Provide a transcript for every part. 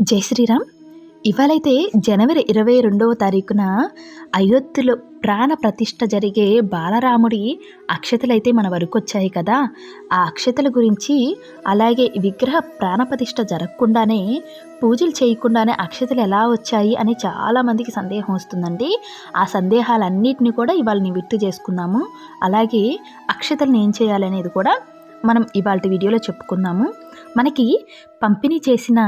జై శ్రీరామ్. ఇవాళైతే జనవరి ఇరవై రెండవ తారీఖున అయోధ్యలో ప్రాణ ప్రతిష్ట జరిగే బాలరాముడి అక్షతలైతే మన వరకు వచ్చాయి కదా. ఆ అక్షతల గురించి అలాగే విగ్రహ ప్రాణప్రతిష్ఠ జరగకుండానే పూజలు చేయకుండానే అక్షతలు ఎలా వచ్చాయి అని చాలామందికి సందేహం వస్తుందండి. ఆ సందేహాలన్నిటిని కూడా ఇవాళ నివృత్తి చేసుకుందాము. అలాగే అక్షతలను ఏం చేయాలనేది కూడా మనం ఇవాళ వీడియోలో చెప్పుకుందాము. మనకి పంపిణీ చేసిన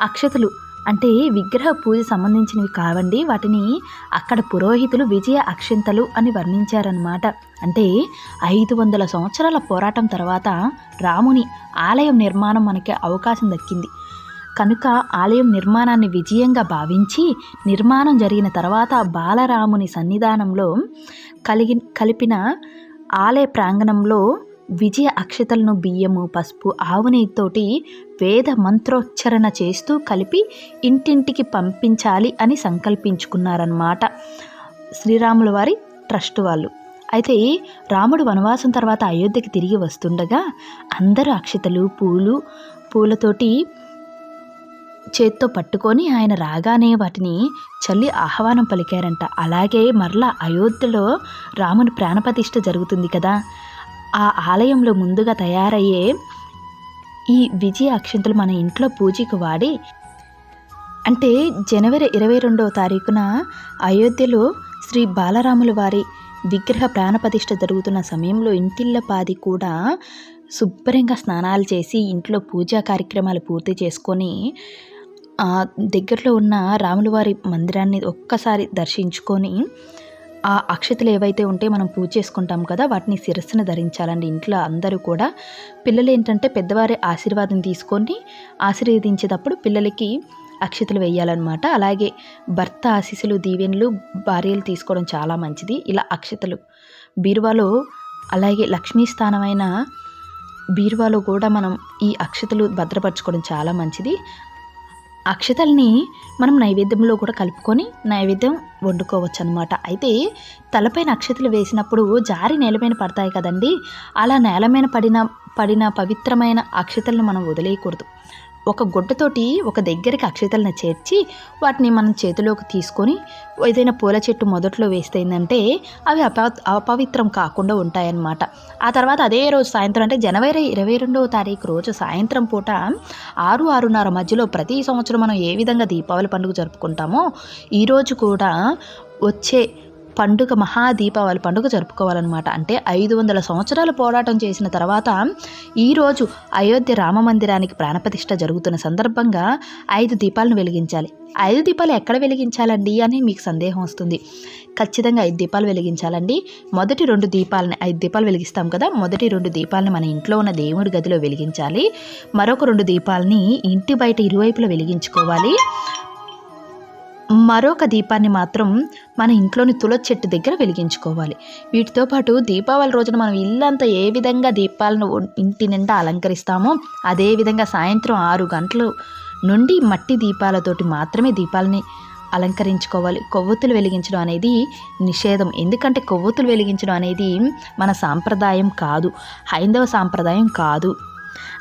అక్షతలు. అంటే విగ్రహ పూజ సంబంధించినవి కావండి. వాటిని అక్కడ పురోహితులు విజయ అక్షింతలు అని వర్ణించారనమాట అంటే ఐదు వందల సంవత్సరాల పోరాటం తర్వాత రాముని ఆలయం నిర్మాణం మనకి అవకాశం దక్కింది. కనుక ఆలయం నిర్మాణాన్ని విజయంగా భావించి నిర్మాణం జరిగిన తర్వాత బాలరాముని సన్నిధానంలో కలిగి కలిపిన ఆలయ ప్రాంగణంలో విజయ అక్షతలను బియ్యము పసుపు ఆవు నెయ్యితోటి వేద మంత్రోచ్చరణ చేస్తూ కలిపి ఇంటింటికి పంపించాలి అని సంకల్పించుకున్నారన్నమాట శ్రీరాముల వారి ట్రస్ట్ వాళ్ళు. అయితే రాముడు వనవాసం తర్వాత అయోధ్యకి తిరిగి వస్తుండగా అందరూ అక్షతలు పూలు పూలతోటి చేత్తో పట్టుకొని ఆయన రాగానే వాటిని చల్లి ఆహ్వానం పలికారంట. అలాగే మరలా అయోధ్యలో రాముని ప్రాణప్రతిష్ఠ జరుగుతుంది కదా. ఆ ఆలయంలో ముందుగా తయారయ్యే ఈ విజయ అక్షంతలు మన ఇంట్లో పూజకు వాడి అంటే జనవరి ఇరవై రెండవ తారీఖున అయోధ్యలో శ్రీ బాలరాముల వారి విగ్రహ ప్రాణప్రతిష్ఠ జరుగుతున్న సమయంలో ఇంటిల్లపాది కూడా శుభ్రంగా స్నానాలు చేసి ఇంట్లో పూజా కార్యక్రమాలు పూర్తి చేసుకొని దగ్గరలో ఉన్న రాములవారి మందిరాన్ని ఒక్కసారి దర్శించుకొని ఆ అక్షతలు ఏవైతే ఉంటే మనం పూజ చేసుకుంటాం కదా వాటిని శిరస్సును ధరించాలండి. ఇంట్లో అందరూ కూడా పిల్లలు ఏంటంటే పెద్దవారి ఆశీర్వాదం తీసుకొని ఆశీర్వదించేటప్పుడు పిల్లలకి అక్షతలు వేయాలన్నమాట. అలాగే భర్త ఆశీస్సులు దీవెనలు భార్యలు తీసుకోవడం చాలా మంచిది. ఇలా అక్షతలు బీరువాలో అలాగే లక్ష్మీ స్థానమైన బీరువాలో కూడా మనం ఈ అక్షతలు భద్రపరచుకోవడం చాలా మంచిది. అక్షతల్ని మనం నైవేద్యంలో కూడా కలుపుకొని నైవేద్యం వండుకోవచ్చు అనమాట అయితే తలపైన అక్షతలు వేసినప్పుడు జారి నేలపైన పడతాయి కదండి. అలా నేలమైన పడిన పడిన పవిత్రమైన అక్షతలను మనం వదిలేయకూడదు. ఒక గుడ్డతోటి ఒక దగ్గరికి అక్షతలను చేర్చి వాటిని మనం చేతిలోకి తీసుకొని ఏదైనా పూల చెట్టు మొదట్లో వేస్తే ఏంటంటే అవి అప అపవిత్రం కాకుండా ఉంటాయన్నమాట. ఆ తర్వాత అదే రోజు సాయంత్రం అంటే జనవరి ఇరవై రెండవ తారీఖు రోజు సాయంత్రం పూట ఆరు ఆరున్నర మధ్యలో ప్రతి సంవత్సరం మనం ఏ విధంగా దీపావళి పండుగ జరుపుకుంటామో ఈరోజు కూడా వచ్చే పండుగ మహాదీపావళి పండుగ జరుపుకోవాలన్నమాట. అంటే ఐదు వందల సంవత్సరాలు పోరాటం చేసిన తర్వాత ఈరోజు అయోధ్య రామ మందిరానికి ప్రాణప్రతిష్ఠ జరుగుతున్న సందర్భంగా ఐదు దీపాలను వెలిగించాలి. ఐదు దీపాలు ఎక్కడ వెలిగించాలండి అని మీకు సందేహం వస్తుంది. ఖచ్చితంగా ఐదు దీపాలు వెలిగించాలండి. మొదటి రెండు దీపాలని ఐదు దీపాలు వెలిగిస్తాం కదా మొదటి రెండు దీపాలని మన ఇంట్లో ఉన్న దేవుడి గదిలో వెలిగించాలి. మరొక రెండు దీపాలని ఇంటి బయట ఇరువైపులా వెలిగించుకోవాలి. మరొక దీపాన్ని మాత్రం మన ఇంట్లోని తులసి చెట్టు దగ్గర వెలిగించుకోవాలి. వీటితో పాటు దీపావళి రోజున మనం ఇల్లంతా ఏ విధంగా దీపాలను ఇంటి నిండా అలంకరిస్తామో అదే విధంగా సాయంత్రం ఆరు గంటలు నుండి మట్టి దీపాలతోటి మాత్రమే దీపాలని అలంకరించుకోవాలి. కొవ్వొత్తులు వెలిగించడం అనేది నిషేధం. ఎందుకంటే కొవ్వొత్తులు వెలిగించడం అనేది మన సాంప్రదాయం కాదు. హైందవ సాంప్రదాయం కాదు.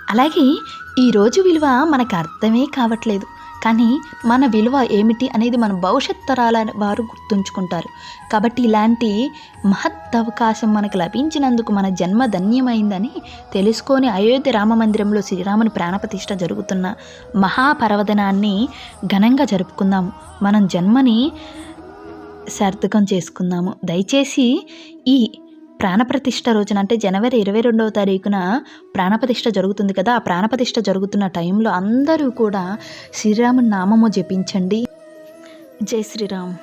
అలాగే ఈరోజు విలువ మనకు అర్థమే కావట్లేదు. కానీ మన విలువ ఏమిటి అనేది మన భవిష్యత్ తరాల వారు గుర్తుంచుకుంటారు. కాబట్టి ఇలాంటి మహత్ అవకాశం మనకు లభించినందుకు మన జన్మ ధన్యమైందని తెలుసుకొని అయోధ్య రామ మందిరంలో శ్రీరాముని ప్రాణప్రతిష్ఠ జరుగుతున్న మహాపర్వదనాన్ని ఘనంగా జరుపుకుందాము. మనం జన్మని సార్థకం చేసుకుందాము. దయచేసి ఈ ప్రాణప్రతిష్ఠ రోజున అంటే జనవరి ఇరవై రెండవ తారీఖున ప్రాణప్రతిష్ఠ జరుగుతుంది కదా. ఆ ప్రాణప్రతిష్ఠ జరుగుతున్న టైంలో అందరూ కూడా శ్రీరాము నామము జపించండి. జై శ్రీరామ్.